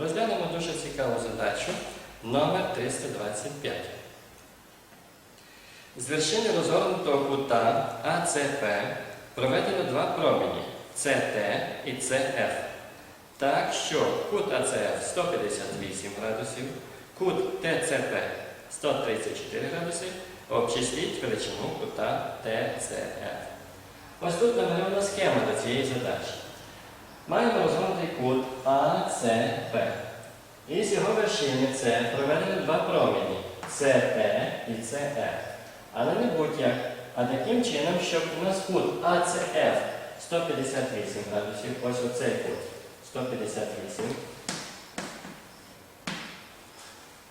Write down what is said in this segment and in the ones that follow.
Розглянемо дуже цікаву задачу номер 325. З вершини розгорнутого кута АЦП проведено два промені CT і CF. Так що кут АЦФ 158 градусів, кут ТЦП 134 градуси, обчисліть величину кута ТЦФ. Ось тут намальована схема до цієї задачі. Маємо розгорнутий кут АЦП. І з його вершини С проведено два промені СТ і СФ. Але не будь-як, а таким чином, щоб у нас кут АЦФ 158 градусів, ось оцей кут 158.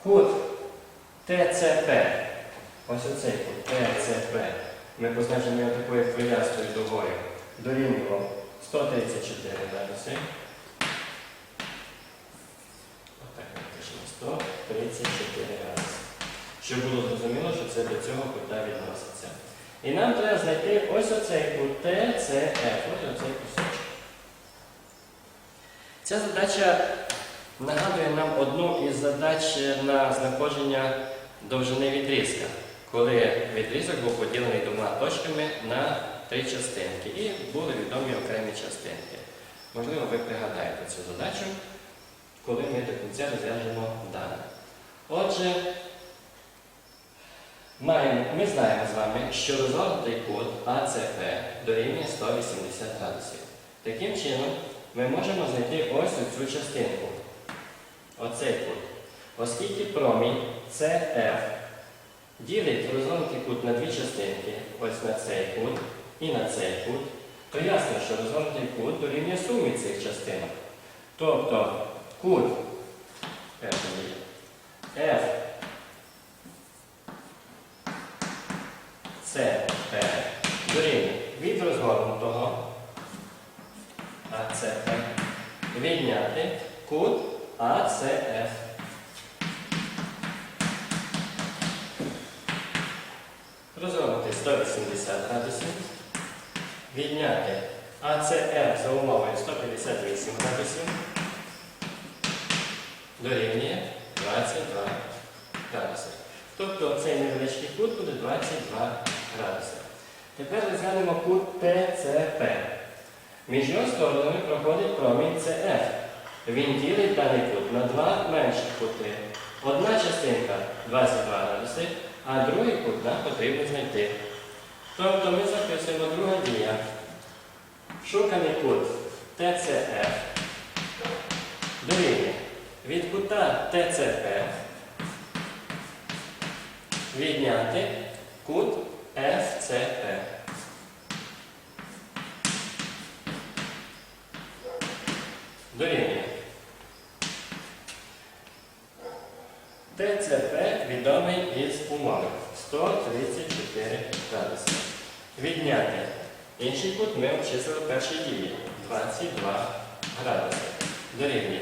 Кут ТЦП, ось оцей кут ТЦП, ми позначимо його такою хвилястою дугою, дорівнював 134 градуси. Отак ми пишемо 134 градуси. Щоб було зрозуміло, що це до цього кута відноситься. І нам треба знайти ось оцей кут ТЦФ, ось оцей кусочок. Ця задача нагадує нам одну із задач на знаходження довжини відрізка, коли відрізок був поділений двома точками на три частинки і були відомі окремі частинки. Можливо, ви пригадаєте цю задачу, коли ми до кінця розв'яжемо дане. Отже, маємо, ми знаємо з вами, що розгорнутий кут АЦП дорівнює 180 градусів. Таким чином, ми можемо знайти ось цю частинку. Оцей кут. Оскільки промінь CF ділить розгорнутий кут на дві частинки, ось на цей кут і на цей кут, то ясно, що розгорнутий кут дорівнює сумі цих частинок. Тобто кут F, F CP дорівнює від розгорнутого АЦП відняти кут АЦФ. Розгорнути 180 градусів. Відняти АЦФ за умовою 158 градусів. Дорівнює 22 градуси. Тобто цей невеличкий кут буде 22 градуси. Тепер розглянемо кут ТЦП. Між його сторонами проходить промінь CF. Він ділить даний кут на два менші кути. Одна частинка 22 градуси, а другий кут нам потрібно знайти. Тобто ми записуємо друга дія. Шуканий кут ТЦФ дорівнює від кута ТЦП відняти кут ФЦП. Дорівнює. ТЦП відомий із умови 134 градуси. Відняти. Інший кут ми обчислили в першій дії 22 градуси. Дорівнює.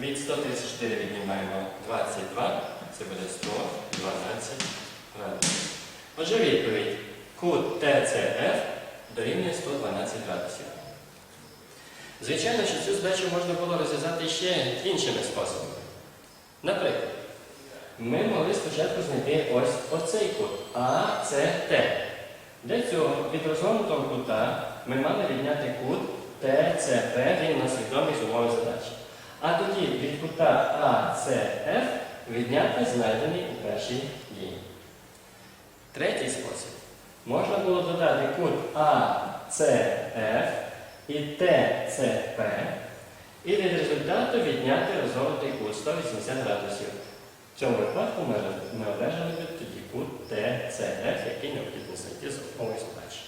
Від 134 віднімаємо 22, це буде 112 градусів. Отже, відповідь. Кут ТЦФ дорівнює 112 градусів. Звичайно, що цю задачу можна було розв'язати ще іншими способами. Наприклад, ми могли спочатку знайти ось оцей кут АЦТ. Для цього від розгорнутого кута ми мали відняти кут ТЦП, нас відомий з умови задачі. А тоді від кута АЦФ відняти знайдений у першій дії. Третій спосіб. Можна було додати кут АЦФ і ТЦП і від результату відняти розгорнутий кут 180 градусів. Цьому випадку ми, ми одержали б тоді кут ТЦФ, який необхідно знайти з допомогою задачі.